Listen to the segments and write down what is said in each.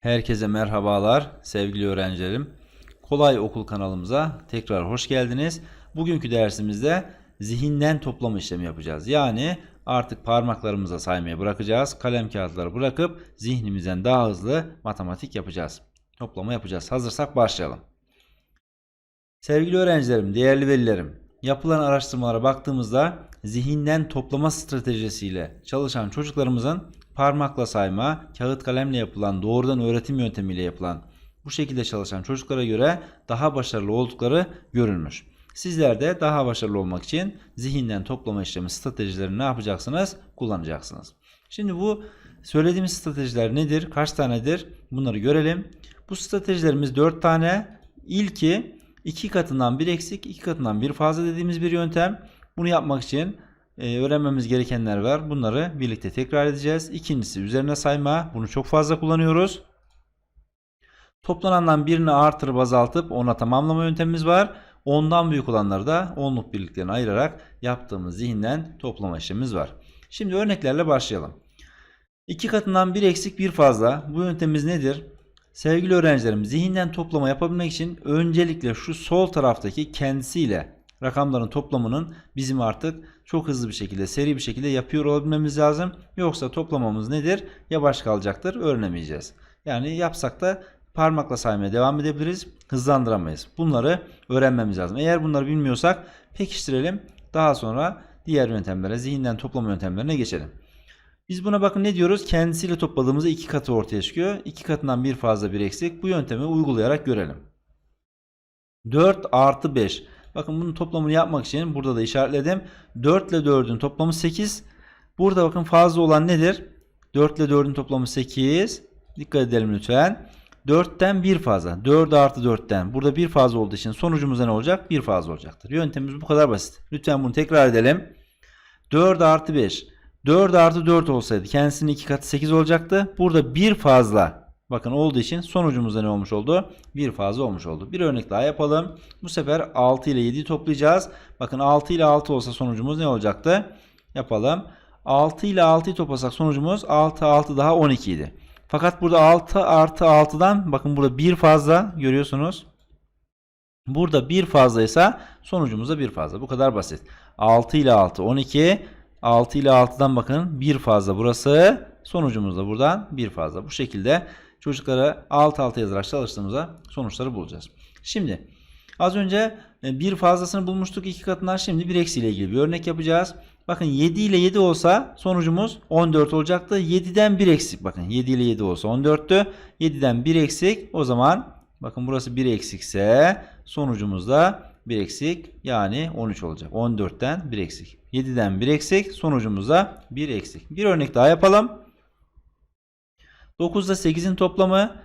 Herkese merhabalar sevgili öğrencilerim. Kolay Okul kanalımıza tekrar hoş geldiniz. Bugünkü dersimizde zihinden toplama işlemi yapacağız. Yani artık parmaklarımıza saymaya bırakacağız. Kalem kağıtları bırakıp zihnimizden daha hızlı matematik yapacağız. Toplama yapacağız. Hazırsak başlayalım. Sevgili öğrencilerim, değerli velilerim, yapılan araştırmalara baktığımızda zihinden toplama stratejisiyle çalışan çocuklarımızın parmakla sayma, kağıt kalemle yapılan doğrudan öğretim yöntemiyle yapılan bu şekilde çalışan çocuklara göre daha başarılı oldukları görülmüş. Sizler de daha başarılı olmak için zihinden toplama işlemi stratejilerini ne yapacaksınız? Kullanacaksınız. Şimdi bu söylediğimiz stratejiler nedir? Kaç tanedir? Bunları görelim. Bu stratejilerimiz 4 tane. İlki 2 katından 1 eksik, 2 katından 1 fazla dediğimiz bir yöntem. Bunu yapmak için e, öğrenmemiz gerekenler var. Bunları birlikte tekrar edeceğiz. İkincisi üzerine sayma. Bunu çok fazla kullanıyoruz. Toplanandan birini artırıp azaltıp ona tamamlama yöntemimiz var. Ondan büyük olanları da onluk birliklerine ayırarak yaptığımız zihinden toplama işlemimiz var. Şimdi örneklerle başlayalım. 2 katından 1 eksik 1 fazla. Bu yöntemimiz nedir? Sevgili öğrencilerim zihinden toplama yapabilmek için öncelikle şu sol taraftaki kendisiyle rakamların toplamının bizim artık çok hızlı bir şekilde seri bir şekilde yapıyor olabilmemiz lazım. Yoksa toplamamız nedir? Yavaş kalacaktır öğrenemeyeceğiz. Yani yapsak da parmakla saymaya devam edebiliriz. Hızlandıramayız. Bunları öğrenmemiz lazım. Eğer bunları bilmiyorsak pekiştirelim. Daha sonra diğer yöntemlere zihinden toplama yöntemlerine geçelim. Biz buna bakın ne diyoruz? Kendisiyle topladığımızda iki katı ortaya çıkıyor. İki katından bir fazla bir eksik. Bu yöntemi uygulayarak görelim. 4 artı 5. Bakın bunun toplamını yapmak için burada da işaretledim. 4 ile 4'ün toplamı 8. Burada bakın fazla olan nedir? 4 ile 4'ün toplamı 8. Dikkat edelim lütfen. 4'ten 1 fazla. 4 artı 4'ten. Burada 1 fazla olduğu için sonucumuz ne olacak? 1 fazla olacaktır. Yöntemimiz bu kadar basit. Lütfen bunu tekrar edelim. 4 artı 5. 4 artı 4 olsaydı kendisinin 2 katı 8 olacaktı. Burada 1 fazla bakın olduğu için sonucumuzda ne olmuş oldu? 1 fazla olmuş oldu. Bir örnek daha yapalım. Bu sefer 6 ile 7'yi toplayacağız. Bakın 6 ile 6 olsa sonucumuz ne olacaktı? Yapalım. 6 ile 6'yı toplasak sonucumuz 6 6 daha 12 idi. Fakat burada 6 artı 6'dan bakın burada 1 fazla görüyorsunuz. Burada 1 fazlaysa sonucumuzda 1 fazla. Bu kadar basit. 6 ile 6 12. 6 ile 6'dan bakın 1 fazla burası. Sonucumuz da buradan 1 fazla. Bu şekilde çocuklara alt alta yazarak çalıştığımızda sonuçları bulacağız. Şimdi az önce bir fazlasını bulmuştuk iki katından. Şimdi bir eksiyle ilgili bir örnek yapacağız. Bakın 7 ile 7 olsa sonucumuz 14 olacaktı. 7'den 1 eksik. Bakın 7 ile 7 olsa 14'tü. 7'den 1 eksik. O zaman bakın burası 1 eksikse sonucumuz da 1 eksik yani 13 olacak. 14'ten 1 eksik. 7'den 1 eksik sonucumuz da 1 eksik. Bir örnek daha yapalım. 9 ile 8'in toplamı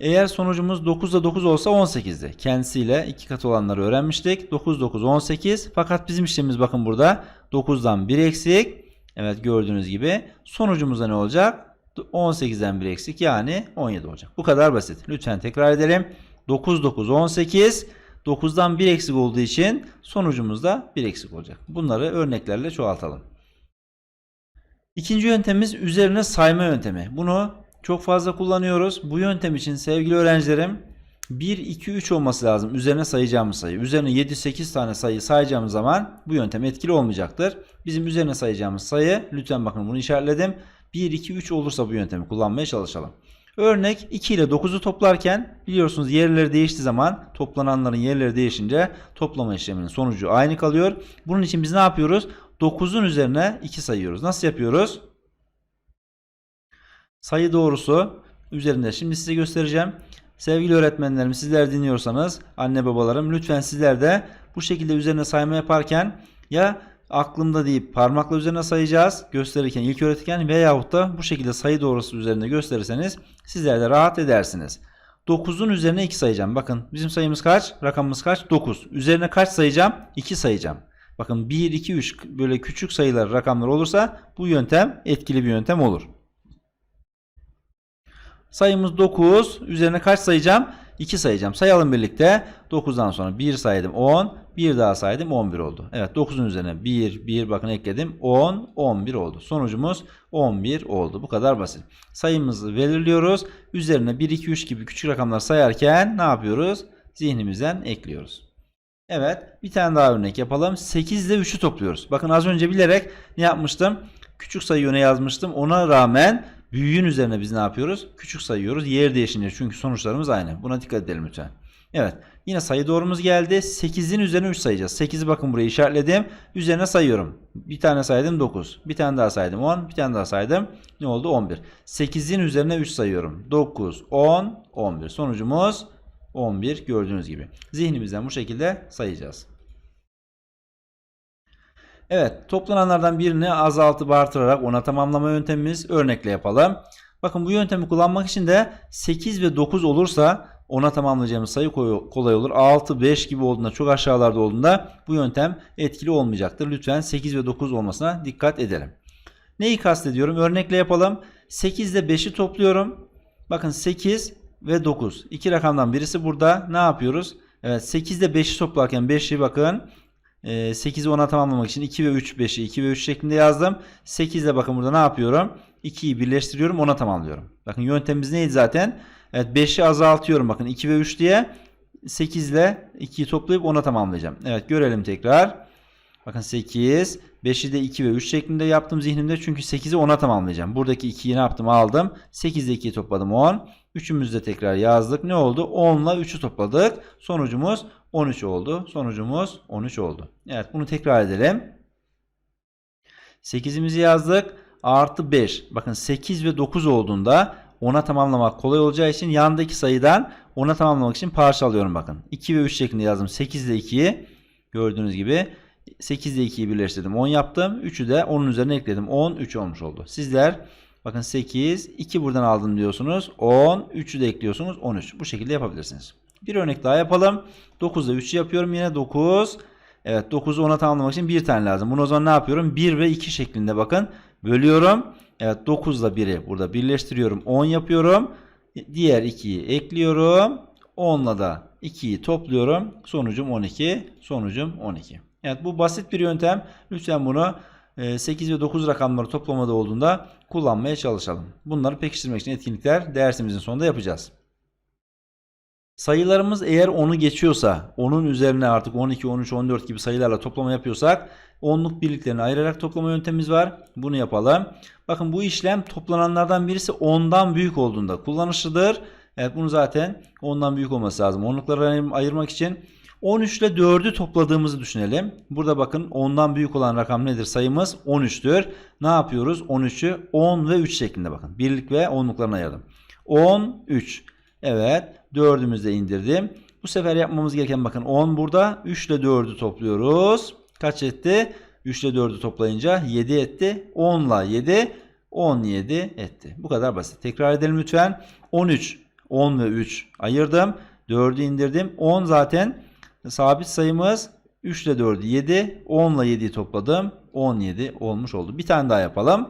eğer sonucumuz 9 ile 9 olsa 18'di. Kendisiyle iki katı olanları öğrenmiştik. 9 9 18 fakat bizim işlemimiz bakın burada 9'dan 1 eksik. Evet gördüğünüz gibi sonucumuzda ne olacak? 18'den 1 eksik yani 17 olacak. Bu kadar basit. Lütfen tekrar edelim. 9 9 18 9'dan 1 eksik olduğu için sonucumuzda 1 eksik olacak. Bunları örneklerle çoğaltalım. İkinci yöntemimiz üzerine sayma yöntemi. Bunu çok fazla kullanıyoruz. Bu yöntem için sevgili öğrencilerim 1, 2, 3 olması lazım. Üzerine sayacağımız sayı. Üzerine 7, 8 tane sayı sayacağımız zaman bu yöntem etkili olmayacaktır. Bizim üzerine sayacağımız sayı lütfen bakın bunu işaretledim. 1, 2, 3 olursa bu yöntemi kullanmaya çalışalım. Örnek 2 ile 9'u toplarken biliyorsunuz yerleri değiştiği zaman toplananların yerleri değişince toplama işleminin sonucu aynı kalıyor. Bunun için biz ne yapıyoruz? 9'un üzerine 2 sayıyoruz. Nasıl yapıyoruz? Sayı doğrusu üzerinde şimdi size göstereceğim. Sevgili öğretmenlerim sizler dinliyorsanız anne babalarım lütfen sizler de bu şekilde üzerine sayma yaparken ya aklımda deyip parmakla üzerine sayacağız gösterirken ilk öğretirken veyahut da bu şekilde sayı doğrusu üzerinde gösterirseniz sizler de rahat edersiniz. 9'un üzerine 2 sayacağım. Bakın bizim sayımız kaç? Rakamımız kaç? 9. Üzerine kaç sayacağım? 2 sayacağım. Bakın 1, 2, 3 böyle küçük sayılar rakamlar olursa bu yöntem etkili bir yöntem olur. Sayımız 9. Üzerine kaç sayacağım? 2 sayacağım. Sayalım birlikte. 9'dan sonra 1 saydım 10. Bir daha saydım 11 oldu. Evet 9'un üzerine 1 1 bakın ekledim. 10 11 oldu. Sonucumuz 11 oldu. Bu kadar basit. Sayımızı belirliyoruz. Üzerine 1 2 3 gibi küçük rakamlar sayarken ne yapıyoruz? Zihnimizden ekliyoruz. Evet bir tane daha örnek yapalım. 8 ile 3'ü topluyoruz. Bakın az önce bilerek ne yapmıştım? Küçük sayı öne yazmıştım. Ona rağmen büyüğün üzerine biz ne yapıyoruz? Küçük sayıyoruz. Yer değişince çünkü sonuçlarımız aynı. Buna dikkat edelim lütfen. Evet yine sayı doğrumuz geldi. 8'in üzerine 3 sayacağız. 8'i bakın buraya işaretledim. Üzerine sayıyorum. Bir tane saydım 9. Bir tane daha saydım 10. Bir tane daha saydım. Ne oldu? 11. 8'in üzerine 3 sayıyorum. 9, 10, 11. Sonucumuz 11 gördüğünüz gibi. Zihnimizden bu şekilde sayacağız. Evet toplananlardan birini azaltıp artırarak ona tamamlama yöntemimiz örnekle yapalım. Bakın bu yöntemi kullanmak için de 8 ve 9 olursa ona tamamlayacağımız sayı kolay olur. 6, 5 gibi olduğunda çok aşağılarda olduğunda bu yöntem etkili olmayacaktır. Lütfen 8 ve 9 olmasına dikkat edelim. Neyi kastediyorum? Örnekle yapalım. 8 ile 5'i topluyorum. Bakın 8 ve 9. İki rakamdan birisi burada. Ne yapıyoruz? Evet 8 ile 5'i toplarken 5'i bakın 8'i 10'a tamamlamak için 2 ve 3 5'i 2 ve 3 şeklinde yazdım. 8 ile bakın burada ne yapıyorum? 2'yi birleştiriyorum 10'a tamamlıyorum. Bakın yöntemimiz neydi zaten? Evet 5'i azaltıyorum bakın 2 ve 3 diye 8 ile 2'yi toplayıp 10'a tamamlayacağım. Evet görelim tekrar. Bakın 8, 5'i de 2 ve 3 şeklinde yaptım zihnimde. Çünkü 8'i 10'a tamamlayacağım. Buradaki 2'yi ne yaptım? Aldım. 8 ile 2'yi topladım 10. 3'ümüzü de tekrar yazdık. Ne oldu? 10 ile 3'ü topladık. Sonucumuz 13 oldu. Sonucumuz 13 oldu. Evet bunu tekrar edelim. 8'imizi yazdık. Artı 5. Bakın 8 ve 9 olduğunda 10'a tamamlamak kolay olacağı için yandaki sayıdan 10'a tamamlamak için parçalıyorum bakın. 2 ve 3 şeklinde yazdım. 8 ile 2'yi gördüğünüz gibi 8 ile 2'yi birleştirdim. 10 yaptım. 3'ü de 10'un üzerine ekledim. 10 3 olmuş oldu. Sizler bakın 8 2 buradan aldım diyorsunuz. 10 3'ü de ekliyorsunuz. 13. Bu şekilde yapabilirsiniz. Bir örnek daha yapalım. 9 ile 3 yapıyorum. Yine 9. Evet 9'u 10'a tamamlamak için bir tane lazım. Bunu o zaman ne yapıyorum? 1 ve 2 şeklinde bakın. Bölüyorum. Evet 9 ile 1'i burada birleştiriyorum. 10 yapıyorum. Diğer 2'yi ekliyorum. 10 ile da 2'yi topluyorum. Sonucum 12. Sonucum 12. Evet bu basit bir yöntem. Lütfen bunu 8 ve 9 rakamları toplamada olduğunda kullanmaya çalışalım. Bunları pekiştirmek için etkinlikler dersimizin sonunda yapacağız. Sayılarımız eğer 10'u geçiyorsa, onun üzerine artık 12, 13, 14 gibi sayılarla toplama yapıyorsak, onluk birliklerini ayırarak toplama yöntemimiz var. Bunu yapalım. Bakın bu işlem toplananlardan birisi 10'dan büyük olduğunda kullanışlıdır. Evet bunu zaten 10'dan büyük olması lazım. Onlukları ayırmak için 13 ile 4'ü topladığımızı düşünelim. Burada bakın 10'dan büyük olan rakam nedir? Sayımız 13'tür. Ne yapıyoruz? 13'ü 10 ve 3 şeklinde bakın. Birlik ve onluklarına ayırdım. 10, 3. Evet. 4'ümüzü de indirdim. Bu sefer yapmamız gereken bakın 10 burada. 3 ile 4'ü topluyoruz. Kaç etti? 3 ile 4'ü toplayınca 7 etti. 10 ile 7 17 etti. Bu kadar basit. Tekrar edelim lütfen. 13, 10 ve 3 ayırdım. 4'ü indirdim. 10 zaten sabit sayımız. 3 ile 4'ü 7. 10 ile 7'yi topladım. 17 olmuş oldu. Bir tane daha yapalım.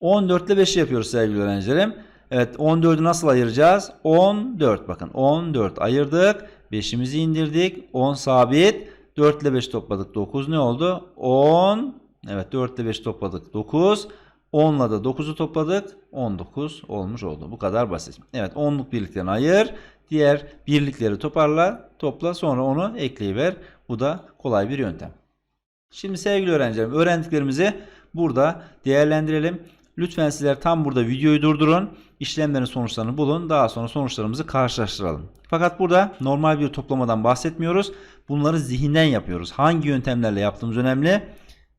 14 ile 5'i yapıyoruz sevgili öğrencilerim. Evet 14'ü nasıl ayıracağız? 14 bakın 14 ayırdık. 5'imizi indirdik. 10 sabit. 4 ile 5 topladık. 9 ne oldu? 10. Evet 4 ile 5 topladık. 9. 10 ile de 9'u topladık. 19 olmuş oldu. Bu kadar basit. Evet 10'luk birliklerini ayır. Diğer birlikleri toparla. Topla sonra onu ekleyiver. Bu da kolay bir yöntem. Şimdi sevgili öğrencilerim öğrendiklerimizi burada değerlendirelim. Lütfen sizler tam burada videoyu durdurun. İşlemlerin sonuçlarını bulun. Daha sonra sonuçlarımızı karşılaştıralım. Fakat burada normal bir toplamadan bahsetmiyoruz. Bunları zihinden yapıyoruz. Hangi yöntemlerle yaptığımız önemli.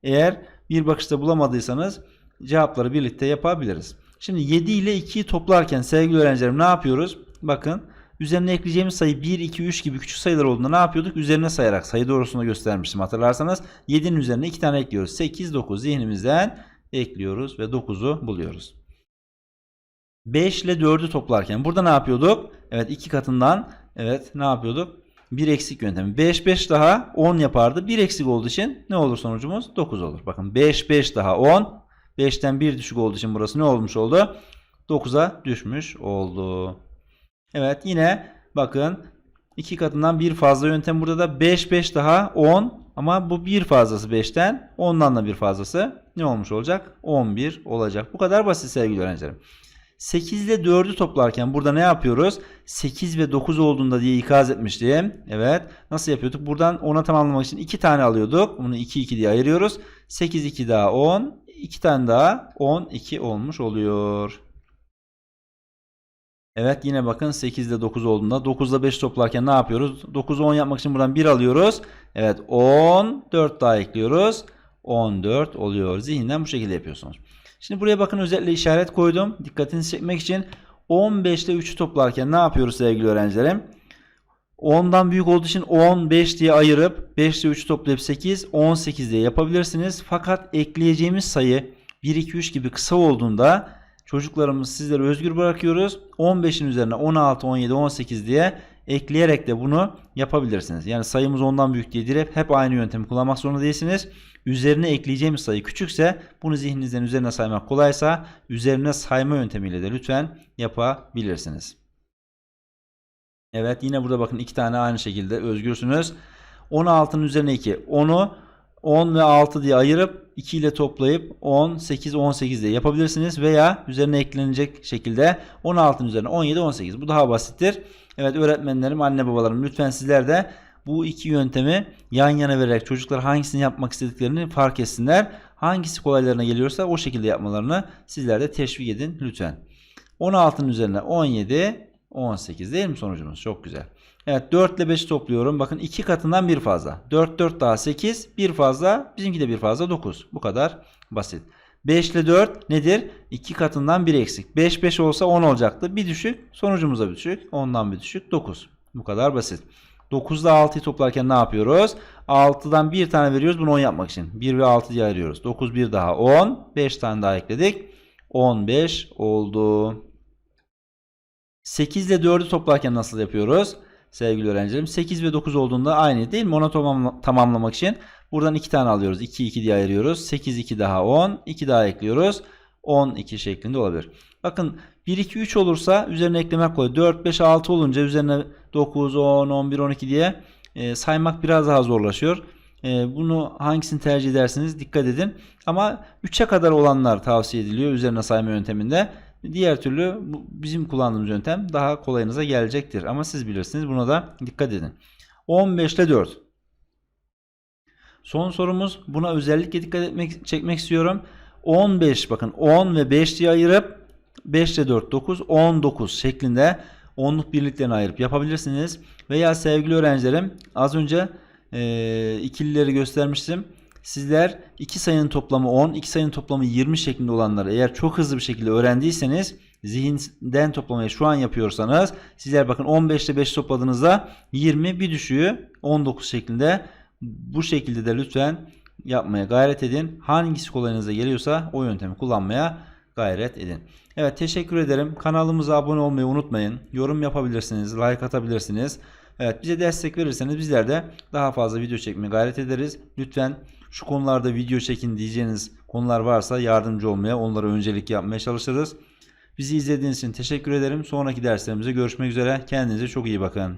Eğer bir bakışta bulamadıysanız cevapları birlikte yapabiliriz. Şimdi 7 ile 2'yi toplarken sevgili öğrencilerim ne yapıyoruz? Bakın üzerine ekleyeceğimiz sayı 1, 2, 3 gibi küçük sayılar olduğunda ne yapıyorduk? Üzerine sayarak sayı doğrusunu göstermiştim hatırlarsanız. 7'nin üzerine 2 tane ekliyoruz. 8, 9 zihnimizden ekliyoruz ve 9'u buluyoruz. 5 ile 4'ü toplarken burada ne yapıyorduk? Evet 2 katından evet ne yapıyorduk? 1 eksik yöntemi. 5 5 daha 10 yapardı. 1 eksik olduğu için ne olur sonucumuz? 9 olur. Bakın 5 5 daha 10. 5'ten 1 düşük olduğu için burası ne olmuş oldu? 9'a düşmüş oldu. Evet yine bakın 2 katından bir fazla yöntem burada da 5 5 daha 10 ama bu bir fazlası 5'ten 10'dan da bir fazlası ne olmuş olacak? 11 olacak. Bu kadar basit sevgili öğrencilerim. 8 ile 4'ü toplarken burada ne yapıyoruz? 8 ve 9 olduğunda diye ikaz etmiştim. Evet. Nasıl yapıyorduk? Buradan 10'a tamamlamak için 2 tane alıyorduk. Bunu 2 2 diye ayırıyoruz. 8 2 daha 10. 2 tane daha 12 olmuş oluyor. Evet yine bakın 8 ile 9 olduğunda 9 ile 5 toplarken ne yapıyoruz? 9'u 10 yapmak için buradan 1 alıyoruz. Evet 10 4 daha ekliyoruz. 14 oluyor. Zihinden bu şekilde yapıyorsunuz. Şimdi buraya bakın özellikle işaret koydum. Dikkatinizi çekmek için 15 ile 3'ü toplarken ne yapıyoruz sevgili öğrencilerim? 10'dan büyük olduğu için 10, 5 diye ayırıp 5 ile 3'ü toplayıp 8, 18 diye yapabilirsiniz. Fakat ekleyeceğimiz sayı 1, 2, 3 gibi kısa olduğunda çocuklarımız sizlere özgür bırakıyoruz. 15'in üzerine 16, 17, 18 diye ekleyerek de bunu yapabilirsiniz. Yani sayımız ondan büyük diye direkt hep aynı yöntemi kullanmak zorunda değilsiniz. Üzerine ekleyeceğimiz sayı küçükse bunu zihninizden üzerine saymak kolaysa üzerine sayma yöntemiyle de lütfen yapabilirsiniz. Evet yine burada bakın iki tane aynı şekilde özgürsünüz. 16'nın üzerine 2. 10'u 10 ve 6 diye ayırıp 2 ile toplayıp 10, 8, 18 diye yapabilirsiniz. Veya üzerine eklenecek şekilde 16'nın üzerine 17, 18. Bu daha basittir. Evet öğretmenlerim, anne babalarım lütfen sizler de bu iki yöntemi yan yana vererek çocuklar hangisini yapmak istediklerini fark etsinler. Hangisi kolaylarına geliyorsa o şekilde yapmalarını sizler de teşvik edin lütfen. 16'nın üzerine 17, 18 değil mi sonucumuz? Çok güzel. Evet 4 ile 5'i topluyorum. Bakın 2 katından bir fazla. 4 4 daha 8. Bir fazla. Bizimki de bir fazla 9. Bu kadar basit. 5 ile 4 nedir? 2 katından bir eksik. 5 5 olsa 10 olacaktı. Bir düşük. Sonucumuza bir düşük. 10'dan bir düşük. 9. Bu kadar basit. 9 ile 6'yı toplarken ne yapıyoruz? 6'dan bir tane veriyoruz bunu 10 yapmak için. 1 ve 6 diye ayırıyoruz. 9 bir daha 10. 5 tane daha ekledik. 15 oldu. 8 ile 4'ü toplarken nasıl yapıyoruz? Sevgili öğrencilerim 8 ve 9 olduğunda aynı değil mi? Tamamlamak için buradan 2 tane alıyoruz. 2 2 diye ayırıyoruz. 8 2 daha 10. 2 daha ekliyoruz. 12 şeklinde olabilir. Bakın 1 2 3 olursa üzerine eklemek kolay. 4 5 6 olunca üzerine 9 10 11 12 diye e, saymak biraz daha zorlaşıyor. E, bunu hangisini tercih edersiniz dikkat edin. Ama 3'e kadar olanlar tavsiye ediliyor üzerine sayma yönteminde. Diğer türlü bizim kullandığımız yöntem daha kolayınıza gelecektir. Ama siz bilirsiniz buna da dikkat edin. 15 ile 4. Son sorumuz buna özellikle dikkat etmek çekmek istiyorum. 15 bakın 10 ve 5 diye ayırıp 5 ile 4 9 19 şeklinde onluk birliklerini ayırıp yapabilirsiniz. Veya sevgili öğrencilerim az önce e, ikilileri göstermiştim. Sizler iki sayının toplamı 10, iki sayının toplamı 20 şeklinde olanları eğer çok hızlı bir şekilde öğrendiyseniz zihinden toplamayı şu an yapıyorsanız sizler bakın 15 ile 5 topladığınızda 20 bir düşüğü 19 şeklinde bu şekilde de lütfen yapmaya gayret edin. Hangisi kolayınıza geliyorsa o yöntemi kullanmaya gayret edin. Evet teşekkür ederim. Kanalımıza abone olmayı unutmayın. Yorum yapabilirsiniz, like atabilirsiniz. Evet bize destek verirseniz bizler de daha fazla video çekmeye gayret ederiz. Lütfen şu konularda video çekin diyeceğiniz konular varsa yardımcı olmaya, onlara öncelik yapmaya çalışırız. Bizi izlediğiniz için teşekkür ederim. Sonraki derslerimizde görüşmek üzere. Kendinize çok iyi bakın.